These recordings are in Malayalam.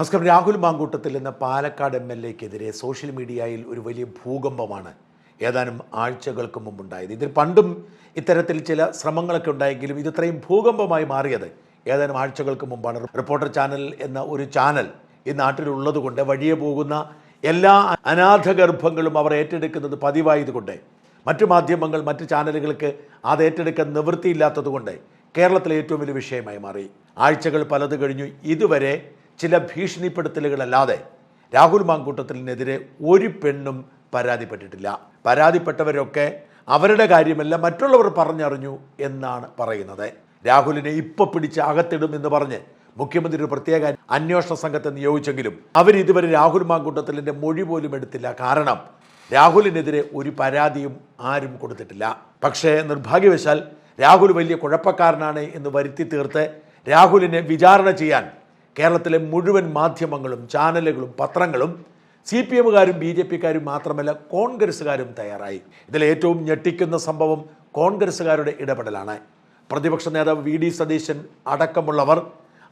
നമസ്കാരം. രാഹുൽ മാങ്കൂട്ടത്തിൽ എന്ന പാലക്കാട് എം എൽ എക്കെതിരെ സോഷ്യൽ മീഡിയയിൽ ഒരു വലിയ ഭൂകമ്പമാണ് ഏതാനും ആഴ്ചകൾക്ക് മുമ്പുണ്ടായത്. ഇതിൽ പണ്ടും ഇത്തരത്തിൽ ചില ശ്രമങ്ങളൊക്കെ ഉണ്ടായെങ്കിലും ഇത് ഇത്രയും ഭൂകമ്പമായി മാറിയത് ഏതാനും ആഴ്ചകൾക്ക് മുമ്പാണ്. റിപ്പോർട്ടർ ചാനൽ എന്ന ഒരു ചാനൽ ഈ നാട്ടിലുള്ളത് കൊണ്ട് വഴിയെ പോകുന്ന എല്ലാ അനാഥഗർഭങ്ങളും അവർ ഏറ്റെടുക്കുന്നത് പതിവായതുകൊണ്ട് മറ്റു മാധ്യമങ്ങൾ മറ്റു ചാനലുകൾക്ക് അത് ഏറ്റെടുക്കാൻ നിവൃത്തിയില്ലാത്തതുകൊണ്ട് കേരളത്തിലെ ഏറ്റവും വലിയ വിഷയമായി മാറി. ആഴ്ചകൾ പലത് കഴിഞ്ഞു. ഇതുവരെ ചില ഭീഷണിപ്പെടുത്തലുകളല്ലാതെ രാഹുൽ മാങ്കൂട്ടത്തിനെതിരെ ഒരു പെണ്ണും പരാതിപ്പെട്ടിട്ടില്ല. പരാതിപ്പെട്ടവരൊക്കെ അവരുടെ കാര്യമല്ല മറ്റുള്ളവർ പറഞ്ഞറിഞ്ഞു എന്നാണ് പറയുന്നത്. രാഹുലിനെ ഇപ്പൊ പിടിച്ച് അകത്തിടും എന്ന് പറഞ്ഞ് മുഖ്യമന്ത്രി ഒരു പ്രത്യേക അന്വേഷണ സംഘത്തെ നിയോഗിച്ചെങ്കിലും അവർ ഇതുവരെ രാഹുൽ മാങ്കൂട്ടത്തിലിന്റെ മൊഴി പോലും എടുത്തില്ല. കാരണം രാഹുലിനെതിരെ ഒരു പരാതിയും ആരും കൊടുത്തിട്ടില്ല. പക്ഷേ നിർഭാഗ്യവശാൽ രാഹുൽ വലിയ കുഴപ്പക്കാരനാണ് എന്ന് വരുത്തി തീർത്ത് രാഹുലിനെ വിചാരണ ചെയ്യാൻ കേരളത്തിലെ മുഴുവൻ മാധ്യമങ്ങളും ചാനലുകളും പത്രങ്ങളും സി പി എമ്മുകാരും ബി ജെ പിക്കാരും മാത്രമല്ല കോൺഗ്രസ്സുകാരും തയ്യാറായി. ഇതിൽ ഏറ്റവും ഞെട്ടിക്കുന്ന സംഭവം കോൺഗ്രസ്സുകാരുടെ ഇടപെടലാണ്. പ്രതിപക്ഷ നേതാവ് വി ഡി സതീശൻ അടക്കമുള്ളവർ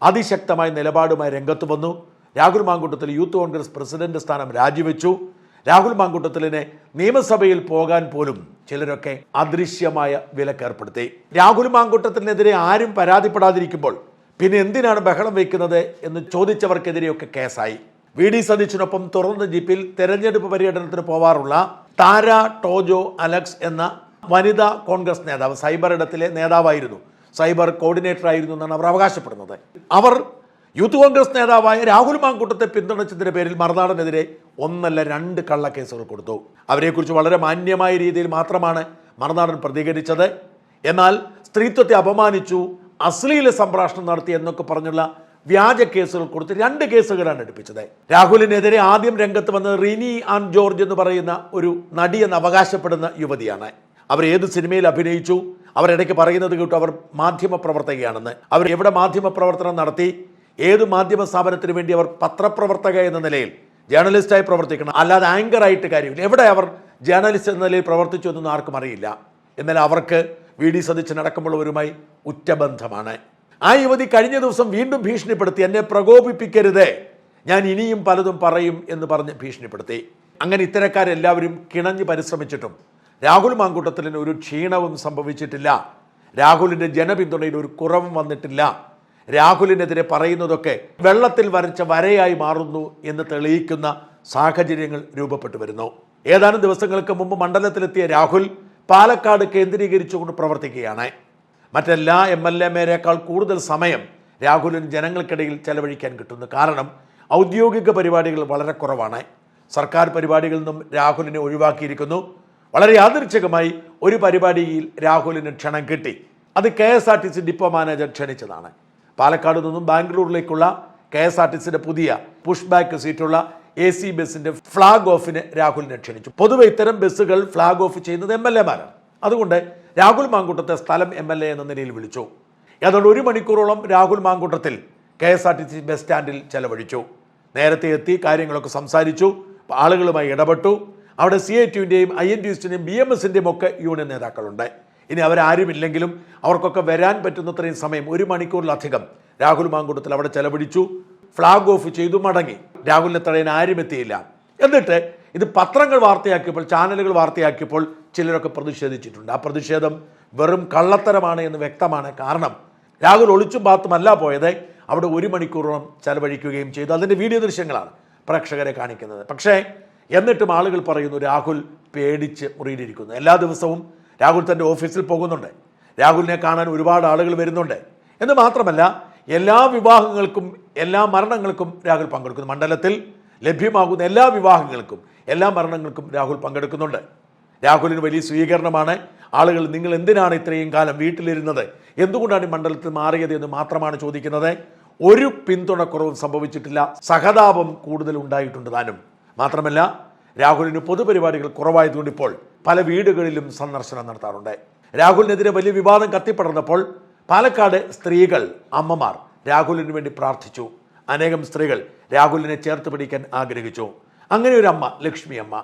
അതിശക്തമായ നിലപാടുമായി രംഗത്ത് വന്നു. രാഹുൽ മാങ്കൂട്ടത്തിൽ യൂത്ത് കോൺഗ്രസ് പ്രസിഡന്റ് സ്ഥാനം രാജിവെച്ചു. രാഹുൽ മാങ്കൂട്ടത്തിലിനെ നിയമസഭയിൽ പോകാൻ പോലും ചിലരൊക്കെ അദൃശ്യമായ വിലക്കേർപ്പെടുത്തി. രാഹുൽ മാങ്കൂട്ടത്തിനെതിരെ ആരും പരാതിപ്പെടാതിരിക്കുമ്പോൾ പിന്നെ എന്തിനാണ് ബഹളം വയ്ക്കുന്നത് എന്ന് ചോദിച്ചവർക്കെതിരെയൊക്കെ കേസായി. വി ഡി സതീശിനൊപ്പം തുറന്ന ജീപ്പിൽ തെരഞ്ഞെടുപ്പ് പര്യടനത്തിന് പോവാറുള്ള താര ടോജോ അലക്സ് എന്ന വനിതാ കോൺഗ്രസ് നേതാവ് സൈബർ ഇടത്തിലെ നേതാവായിരുന്നു. സൈബർ കോർഡിനേറ്റർ ആയിരുന്നു എന്നാണ് അവർ അവകാശപ്പെടുന്നത്. അവർ യൂത്ത് കോൺഗ്രസ് നേതാവായ രാഹുൽ മാങ്കൂട്ടത്തെ പിന്തുണച്ചതിന്റെ പേരിൽ മറുനാടനെതിരെ ഒന്നല്ല രണ്ട് കള്ളക്കേസുകൾ കൊടുത്തു. അവരെക്കുറിച്ച് വളരെ മാന്യമായ രീതിയിൽ മാത്രമാണ് മറുനാടൻ പ്രതികരിച്ചത്. എന്നാൽ സ്ത്രീത്വത്തെ അപമാനിച്ചു അശ്ലീല സംപ്രാഷണം നടത്തി എന്നൊക്കെ പറഞ്ഞുള്ള വ്യാജ കേസുകൾ കൊടുത്ത് രണ്ട് കേസുകളാണ് എടുപ്പിച്ചത്. രാഹുലിനെതിരെ ആദ്യം രംഗത്ത് വന്നത് റിനി ആൻ ജോർജ് എന്ന് പറയുന്ന ഒരു നടി എന്ന് അവകാശപ്പെടുന്ന യുവതിയാണ്. അവർ ഏത് സിനിമയിൽ അഭിനയിച്ചു? അവരിടയ്ക്ക് പറയുന്നത് കേട്ടു അവർ മാധ്യമ പ്രവർത്തകയാണെന്ന് അവർ എവിടെ മാധ്യമ പ്രവർത്തനം നടത്തി? ഏത് മാധ്യമ സ്ഥാപനത്തിന് വേണ്ടി അവർ പത്രപ്രവർത്തക എന്ന നിലയിൽ ജേർണലിസ്റ്റായി പ്രവർത്തിക്കണം. അല്ലാതെ ആങ്കറായിട്ട് കാര്യമില്ല. എവിടെ അവർ ജേർണലിസ്റ്റ് എന്ന നിലയിൽ പ്രവർത്തിച്ചു എന്നൊന്നും ആർക്കും അറിയില്ല. എന്നാൽ അവർക്ക് വി ഡി സതീശൻ അടക്കമുള്ളവരുമായി ഉറ്റബന്ധമാണ്. ആ യുവതി കഴിഞ്ഞ ദിവസം വീണ്ടും ഭീഷണിപ്പെടുത്തി എന്നെ പ്രകോപിപ്പിക്കരുത്. ഞാൻ ഇനിയും പലതും പറയും എന്ന് പറഞ്ഞ് ഭീഷണിപ്പെടുത്തി. അങ്ങനെ ഇത്തരക്കാരെല്ലാവരും കിണഞ്ഞ് പരിശ്രമിച്ചിട്ടും രാഹുൽ മാങ്കൂട്ടത്തിന് ഒരു ക്ഷീണവും സംഭവിച്ചിട്ടില്ല. രാഹുലിന്റെ ജനപിന്തുണയിൽ ഒരു കുറവും വന്നിട്ടില്ല. രാഹുലിനെതിരെ പറയുന്നതൊക്കെ വെള്ളത്തിൽ വരച്ച വരയായി മാറുന്നു എന്ന് തെളിയിക്കുന്ന സാഹചര്യങ്ങൾ രൂപപ്പെട്ടു വരുന്നു. ഏതാനും ദിവസങ്ങൾക്ക് മുമ്പ് മണ്ഡലത്തിലെത്തിയ രാഹുൽ പാലക്കാട് കേന്ദ്രീകരിച്ചുകൊണ്ട് പ്രവർത്തിക്കുകയാണ്. മറ്റെല്ലാ എം എൽ എമാരേക്കാൾ കൂടുതൽ സമയം രാഹുലിന് ജനങ്ങൾക്കിടയിൽ ചെലവഴിക്കാൻ കിട്ടുന്നു കാരണം ഔദ്യോഗിക പരിപാടികൾ വളരെ കുറവാണ്. സർക്കാർ പരിപാടികളിൽ നിന്നും രാഹുലിനെ ഒഴിവാക്കിയിരിക്കുന്നു. വളരെ യാദൃച്ഛികമായി ഒരു പരിപാടിയിൽ രാഹുലിന് ക്ഷണം കിട്ടി. അത് K S R T C depot manager ക്ഷണിച്ചതാണ്. Palakkad നിന്നും ബാംഗ്ലൂരിലേക്കുള്ള കെ എസ് ആർ ടി സിയുടെ പുതിയ പുഷ് ബാക്ക് സീറ്റുള്ള എ സി ബസ്സിന്റെ ഫ്ളാഗ് ഓഫിന് രാഹുലിനെ ക്ഷണിച്ചു. പൊതുവെ ഇത്തരം ബസ്സുകൾ ഫ്ളാഗ് ഓഫ് ചെയ്യുന്നത് എം എൽ എമാരാണ് അതുകൊണ്ട് രാഹുൽ മാങ്കൂട്ടത്തെ സ്ഥലം എം എൽ എ എന്ന നിലയിൽ വിളിച്ചു. ഏതാണ്ട് ഒരു മണിക്കൂറോളം Rahul Mankoottathil K S R T C bus സ്റ്റാൻഡിൽ ചെലവഴിച്ചു. നേരത്തെ എത്തി കാര്യങ്ങളൊക്കെ സംസാരിച്ചു ആളുകളുമായി ഇടപെട്ടു. അവിടെ സി ഐ ടിയുടെയും ഐ എൻ ടി എസിന്റെയും ബി എം എസിന്റെയും ഒക്കെ യൂണിയൻ നേതാക്കളുണ്ട്. ഇനി അവരാരുമില്ലെങ്കിലും അവർക്കൊക്കെ വരാൻ പറ്റുന്നത്രയും സമയം ഒരു മണിക്കൂറിലധികം രാഹുൽ മാങ്കൂട്ടത്തിൽ അവിടെ ചെലവഴിച്ചു. ഫ്ലാഗ് ഓഫ് ചെയ്തു മടങ്ങി. രാഹുലിനെ തടയാൻ ആരും എത്തിയില്ല. എന്നിട്ട് ഇത് പത്രങ്ങൾ വാർത്തയാക്കിയപ്പോൾ ചാനലുകൾ വാർത്തയാക്കിയപ്പോൾ ചിലരൊക്കെ പ്രതിഷേധിച്ചിട്ടുണ്ട്. ആ പ്രതിഷേധം വെറും കള്ളത്തരമാണ് എന്ന് വ്യക്തമാണ് കാരണം രാഹുൽ ഒളിച്ചും പാത്തുമല്ല പോയത്. അവിടെ ഒരു മണിക്കൂറോളം ചെലവഴിക്കുകയും ചെയ്തു. അതിന്റെ വീഡിയോ ദൃശ്യങ്ങളാണ് പ്രേക്ഷകരെ കാണിക്കുന്നത്. പക്ഷേ എന്നിട്ടും ആളുകൾ പറയുന്നു രാഹുൽ പേടിച്ച് മുറിയിലിരിക്കുന്നു. എല്ലാ ദിവസവും രാഹുൽ തന്റെ ഓഫീസിൽ പോകുന്നുണ്ട്. രാഹുലിനെ കാണാൻ ഒരുപാട് ആളുകൾ വരുന്നുണ്ട്. എന്ന് മാത്രമല്ല എല്ലാ വിവാഹങ്ങൾക്കും എല്ലാ മരണങ്ങൾക്കും രാഹുൽ പങ്കെടുക്കുന്നു. മണ്ഡലത്തിൽ ലഭ്യമാകുന്ന എല്ലാ വിവാഹങ്ങൾക്കും എല്ലാ മരണങ്ങൾക്കും രാഹുൽ പങ്കെടുക്കുന്നുണ്ട്. രാഹുലിന് വലിയ സ്വീകരണമാണ്. ആളുകൾ നിങ്ങൾ എന്തിനാണ് ഇത്രയും കാലം വീട്ടിലിരുന്നത്? എന്തുകൊണ്ടാണ് ഈ മണ്ഡലത്തിൽ മാറിയത് എന്ന് മാത്രമാണ് ചോദിക്കുന്നത്. ഒരു പിന്തുണക്കുറവും സംഭവിച്ചിട്ടില്ല. സഹതാപം കൂടുതൽ ഉണ്ടായിട്ടുണ്ട് താനും. മാത്രമല്ല രാഹുലിന് പൊതുപരിപാടികൾ കുറവായതുകൊണ്ട് ഇപ്പോൾ പല വീടുകളിലും സന്ദർശനം നടത്താറുണ്ട്. രാഹുലിനെതിരെ വലിയ വിവാദം കത്തിപ്പടർന്നപ്പോൾ പാലക്കാട് സ്ത്രീകൾ അമ്മമാർ രാഹുലിന് വേണ്ടി പ്രാർത്ഥിച്ചു. അനേകം സ്ത്രീകൾ രാഹുലിനെ ചേർത്ത് പിടിക്കാൻ ആഗ്രഹിച്ചു. അങ്ങനെ ഒരു അമ്മ ലക്ഷ്മി അമ്മ.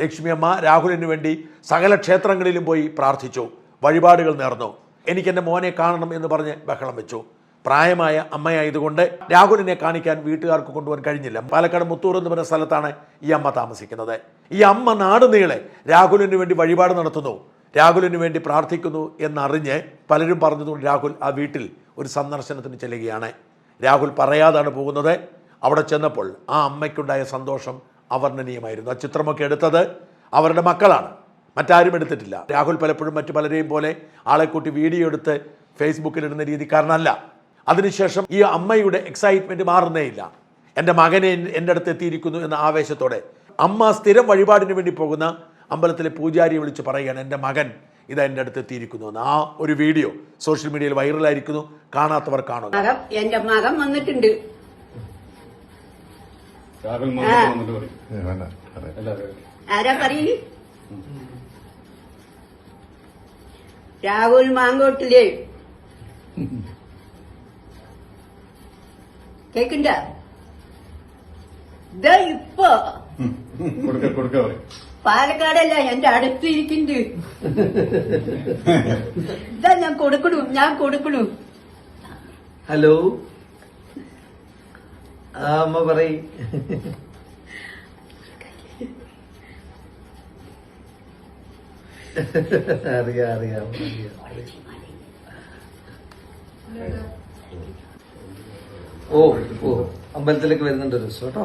ലക്ഷ്മി അമ്മ രാഹുലിന് വേണ്ടി സകല ക്ഷേത്രങ്ങളിലും പോയി പ്രാർത്ഥിച്ചു. വഴിപാടുകൾ നേർന്നു. എനിക്കെന്റെ മോനെ കാണണം എന്ന് പറഞ്ഞ് ബഹളം വെച്ചു. പ്രായമായ അമ്മയായതുകൊണ്ട് രാഹുലിനെ കാണിക്കാൻ വീട്ടുകാർക്ക് കൊണ്ടുപോകാൻ കഴിഞ്ഞില്ല. പാലക്കാട് മുത്തൂർ എന്ന് പറയുന്ന സ്ഥലത്താണ് ഈ അമ്മ താമസിക്കുന്നത്. ഈ അമ്മ നാട് നീളെ രാഹുലിന് വേണ്ടി വഴിപാട് നടത്തുന്നു. രാഹുലിന് വേണ്ടി പ്രാർത്ഥിക്കുന്നു എന്നറിഞ്ഞ് പലരും പറഞ്ഞതുകൊണ്ട് രാഹുൽ ആ വീട്ടിൽ ഒരു സന്ദർശനത്തിന് ചെല്ലുകയാണ്. രാഹുൽ പറയാതാണ് പോകുന്നത് അവിടെ ചെന്നപ്പോൾ ആ അമ്മയ്ക്കുണ്ടായ സന്തോഷം അവർണനീയമായിരുന്നു. ആ ചിത്രമൊക്കെ എടുത്തത് അവരുടെ മക്കളാണ് മറ്റാരും എടുത്തിട്ടില്ല. രാഹുൽ പലപ്പോഴും മറ്റു പലരെയും പോലെ ആളെ കൂട്ടി വീഡിയോ എടുത്ത് ഫേസ്ബുക്കിൽ ഇടുന്ന രീതിക്കാരനല്ല. അതിനുശേഷം ഈ അമ്മയുടെ എക്സൈറ്റ്മെന്റ് മാറുന്നേയില്ല. എന്റെ മകനെ എന്റെ അടുത്ത് എത്തിയിരിക്കുന്നു എന്ന ആവേശത്തോടെ അമ്മ സ്ഥിരം വഴിപാടിന് വേണ്ടി പോകുന്ന അമ്പലത്തിലെ പൂജാരിയെ വിളിച്ച് പറയുകയാണ് എന്റെ മകൻ ഇത് എന്റെ അടുത്ത് എത്തിയിരിക്കുന്നു. എന്ന് ആ ഒരു വീഡിയോ സോഷ്യൽ മീഡിയയിൽ വൈറലായിരിക്കുന്നു. കാണാത്തവർ കാണുക. മകൻ എന്റെ മകൻ വന്നിട്ടുണ്ട്. രാഹുൽ ആരാ പറയ്? മാങ്കോട്ടില്ലേ? കേക്കണ്ട. ഇപ്പൊ. കൊടുക്ക കൊടുക്ക പാലക്കാടല്ല എന്റെ അടുത്ത് ഇരിക്കുന്നുണ്ട് ഇതാ ഞാൻ കൊടുക്കണു ഞാൻ കൊടുക്കണു. ഹലോ? ആ അമ്മ പറയ്. അറിയാം അറിയാം. ഓ ഓ അമ്പലത്തിലേക്ക് വരുന്നുണ്ട് ഒരു ദിവസം കേട്ടോ.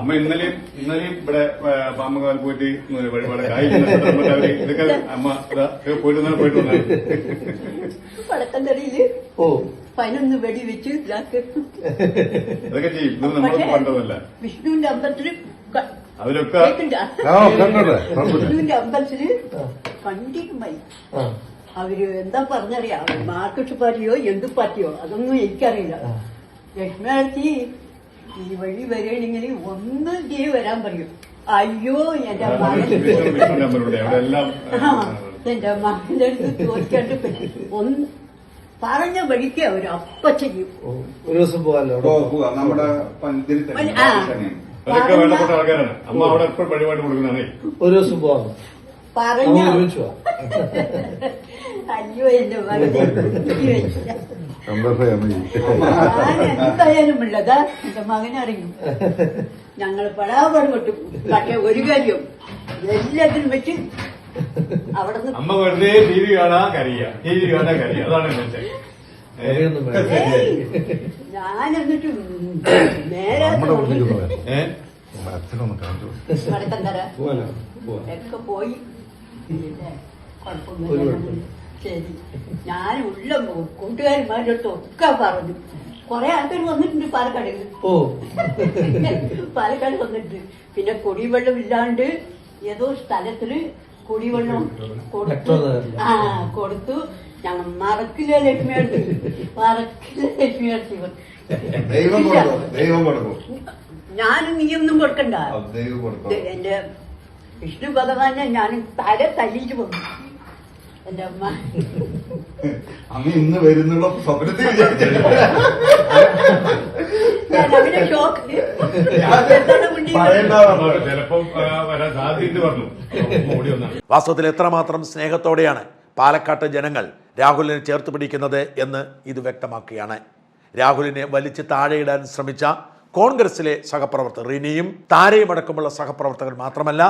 അമ്മ ഇന്നലെയും ഇന്നലെയും ഇവിടെ പാമ്പകാൽ പോയിട്ട് വഴിപാട് ഇതൊക്കെ അമ്മ പോയിട്ട് പോയിട്ട് വടക്കന്തടിയിൽ ഓ. പതിനൊന്ന് വെടി വെച്ച് ഇതാക്കി. ചെയ്യും. ഇത് നമ്മൾ പണ്ടതല്ല വിഷ്ണുവിന്റെ അമ്പലത്തിൽ അവരൊക്കെ വിഷ്ണുവിന്റെ അമ്പലത്തിൽ കണ്ടിരുമായി അവർ എന്താ പറഞ്ഞറിയാം? മാർക്കറ്റ് പാർട്ടിയോ എന്ത് പാർട്ടിയോ? അതൊന്നും എനിക്കറിയില്ല. ആ. ഈ വഴി വരികയാണെങ്കിൽ ഒന്ന് ദേ വരാൻ പറയും. അയ്യോ എന്റെ മകൻ എന്റെ മകന്റെ അടുത്ത് ചോദിക്കാണ്ട് ഒന്ന് പറഞ്ഞ വഴിക്ക് അവർ അപ്പ ചെയ്യും. ഒരു ദിവസം പോകാമല്ലോ നമ്മുടെ. അതൊക്കെ വേണ്ടപ്പെട്ട ആൾക്കാരാണ്. അമ്മ അവിടെ എപ്പോഴും വഴിപാട് കൊടുക്കുന്നതാണേ. ഒരു ദിവസം പോകാം. പറഞ്ഞ എന്റെ മകനെ. ഞാൻ എന്തായാലും ഉള്ളതാ എന്റെ മകനറിയും ഞങ്ങൾ പടാപാട് കൊട്ടും പക്ഷെ ഒരു കാര്യം. എല്ലാത്തിനും വെച്ച് അവിടെ അമ്മ വെറുതെ ടി വി കാണാ കരിയ. ടി വി കാണാ കരിയ. അതാണ് എന്റെ വെച്ചത്. അറിയൊന്നും വേണ്ട. ഞാൻ എന്നിട്ട് നേരെ ഒക്കെ പോയി. കുഴപ്പമില്ല. ശരി. ഞാൻ ഉള്ള കൂട്ടുകാരന്മാരുടെ അടുത്ത് ഒക്കെ പറഞ്ഞു. കുറെ ആൾക്കാർ വന്നിട്ടുണ്ട് പാലക്കാട്. ഓ. പാലക്കാട് വന്നിട്ടുണ്ട്. പിന്നെ കുടിവെള്ളം ഇല്ലാണ്ട് ഏതോ സ്ഥലത്തിൽ കുടിവെള്ളം കൊടുത്തു. ആ കൊടുത്തു. ഞങ്ങൾ മറക്കില്ല ലക്ഷ്മി അടുത്ത് മറക്കില്ല ലക്ഷ്മി അടുത്ത് ദൈവം ദൈവം കൊടുക്കും? ഞാനും നീയൊന്നും കൊടുക്കണ്ട. എന്റെ വിഷ്ണു ഭഗവാനെ ഞാനും തല തല്ലിച്ചു പോകും എന്റെ അമ്മ അമ്മ ഇന്ന് വരുന്നുള്ള സ്വപ്നത്തിൽ വാസ്തവത്തിൽ എത്രമാത്രം സ്നേഹത്തോടെയാണ് പാലക്കാട്ട് ജനങ്ങൾ രാഹുലിനെ ചേർത്ത് പിടിക്കുന്നത് എന്ന് ഇത് വ്യക്തമാക്കുകയാണ്. രാഹുലിനെ വലിച്ച് താഴെയിടാൻ ശ്രമിച്ച കോൺഗ്രസിലെ സഹപ്രവർത്തകർ റിനിയും താരയും അടക്കമുള്ള സഹപ്രവർത്തകർ മാത്രമല്ല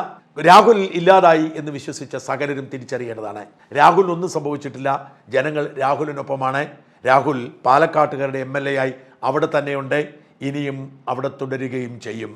രാഹുൽ ഇല്ലാതായി എന്ന് വിശ്വസിച്ച സകലരും തിരിച്ചറിയേണ്ടതാണ്. രാഹുൽ ഒന്നും സംഭവിച്ചിട്ടില്ല. ജനങ്ങൾ രാഹുലിനൊപ്പമാണ്. രാഹുൽ പാലക്കാട്ടുകാരുടെ എം എൽ എ ആയി അവിടെ തന്നെയുണ്ട്. ഇനിയും അവിടെ തുടരുകയും ചെയ്യും.